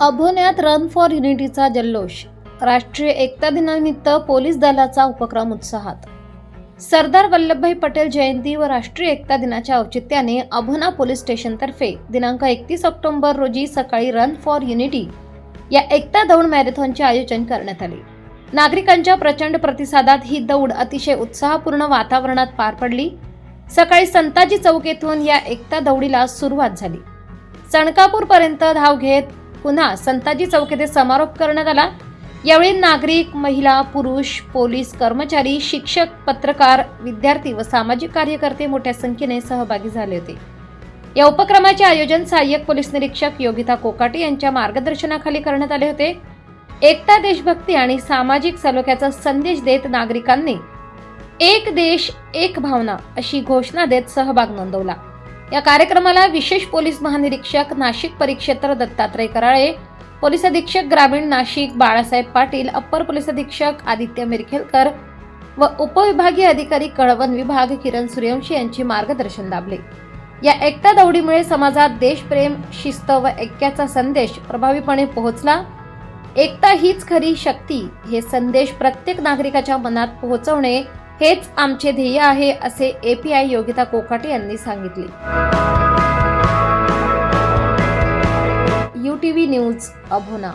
अभोन्यात run for युनिटीचा जल्लोष. राष्ट्रीय एकता दिनानिमित्त पोलीस दलाचा उपक्रम उत्साहात. सरदार वल्लभभाई पटेल जयंती व राष्ट्रीय एकता दिनाच्या औचित्याने अभोना पोलीस स्टेशनतर्फे दिनांक एकतीस ऑक्टोबर रोजी सकाळी रन फॉर युनिटी या एकता दौड मॅरेथॉनचे आयोजन करण्यात आले. नागरिकांच्या प्रचंड प्रतिसादात ही दौड अतिशय उत्साहपूर्ण वातावरणात पार पडली. सकाळी संताजी चौक येथून या एकता दौडीला सुरुवात झाली. सणकापूरपर्यंत धाव घेत पुन्हा संताजी चौक येथे समारोप करण्यात आला. यावेळी नागरिक महिला पुरुष पोलीस कर्मचारी शिक्षक पत्रकार विद्यार्थी व सामाजिक कार्यकर्ते मोठ्या संख्येने सहभागी झाले होते. या उपक्रमाचे आयोजन सहाय्यक पोलीस निरीक्षक योगिता कोकाटे यांच्या मार्गदर्शनाखाली करण्यात आले होते. एकता देशभक्ती आणि सामाजिक सलोख्याचा संदेश देत नागरिकांनी एक देश एक भावना अशी घोषणा देत सहभाग नोंदवला. या कार्यक्रमाला विशेष पोलीस महानिरीक्षक नाशिक परिक्षेत्र दत्तात्रय कराळे पोलीस अधीक्षक ग्रामीण नाशिक बाळासाहेब पाटील अप्पर पोलीस अधीक्षक आदित्य मिरखेलकर व उपविभागीय अधिकारी कळवण विभाग किरण सूर्यवंशी यांचे मार्गदर्शन लाभले या एकता दौडीमुळे समाजात देशप्रेम शिस्त व ऐक्याचा संदेश प्रभावीपणे पोहोचला. एकता हीच खरी शक्ती हे संदेश प्रत्येक नागरिकाच्या मनात पोहोचवणे हेच आमचे ध्येय आहे असे एपीआय योगिता कोकाटे यांनी सांगितले. U T V news Abhona.